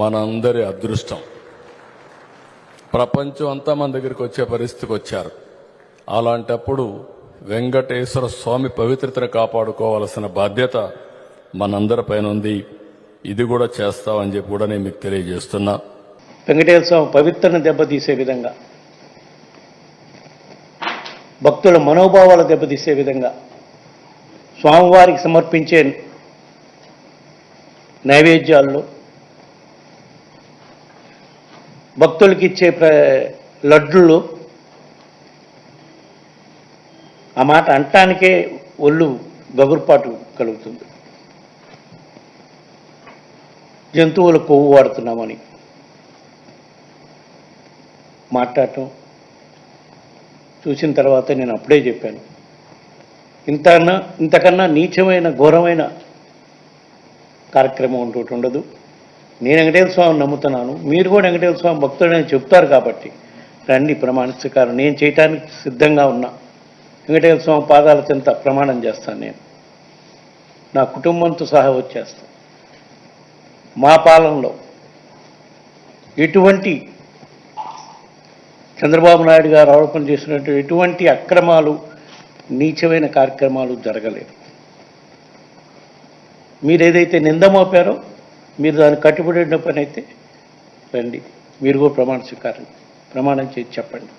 మనందరి అదృష్టం. ప్రపంచం అంతా మన దగ్గరికి వచ్చే పరిస్థితికి వచ్చారు. అలాంటప్పుడు వెంకటేశ్వర స్వామి పవిత్రతను కాపాడుకోవాల్సిన బాధ్యత మనందరిపైన ఉంది. ఇది కూడా చేస్తామని చెప్పి కూడా నేను మీకు తెలియజేస్తున్నా. వెంకటేశ్వర స్వామి పవిత్రను దెబ్బతీసే విధంగా భక్తుల మనోభావాలు దెబ్బతీసే విధంగా స్వామివారికి సమర్పించే నైవేద్యాల్లో భక్తులకి ఇచ్చే ప్ర లడ్డులు ఆ మాట అంటానికే ఒళ్ళు గగురుపాటు కలుగుతుంది. జంతువుల కొవ్వు వాడుతున్నామని మాట్లాడటం చూసిన తర్వాత నేను అప్పుడే చెప్పాను. ఇంతకన్నా ఇంతకన్నా నీచమైన ఘోరమైన కార్యక్రమం ఇంకోటి ఉండదు. నేను వెంకటేశ్వర స్వామిని నమ్ముతున్నాను. మీరు కూడా వెంకటేశ్వర స్వామి భక్తుడని చెప్తారు కాబట్టి. రండి ప్రమాణించకారు నేను చేయటానికి సిద్ధంగా ఉన్నా. వెంకటేశ్వర స్వామి పాదాల చెంత ప్రమాణం చేస్తాను నేను. నా కుటుంబంతో సహా వచ్చేస్తాను. మా పాలనలో ఎటువంటి చంద్రబాబు నాయుడు గారు ఆరోపణ చేసినట్టు ఎటువంటి అక్రమాలు నీచమైన కార్యక్రమాలు జరగలేదు. మీరు ఏదైతే నింద మోపారో మీరు దాన్ని కట్టుబడిన పని అయితే రండి. మీరు కూడా ప్రమాణ స్వీకారం. ప్రమాణం చేసి చెప్పండి.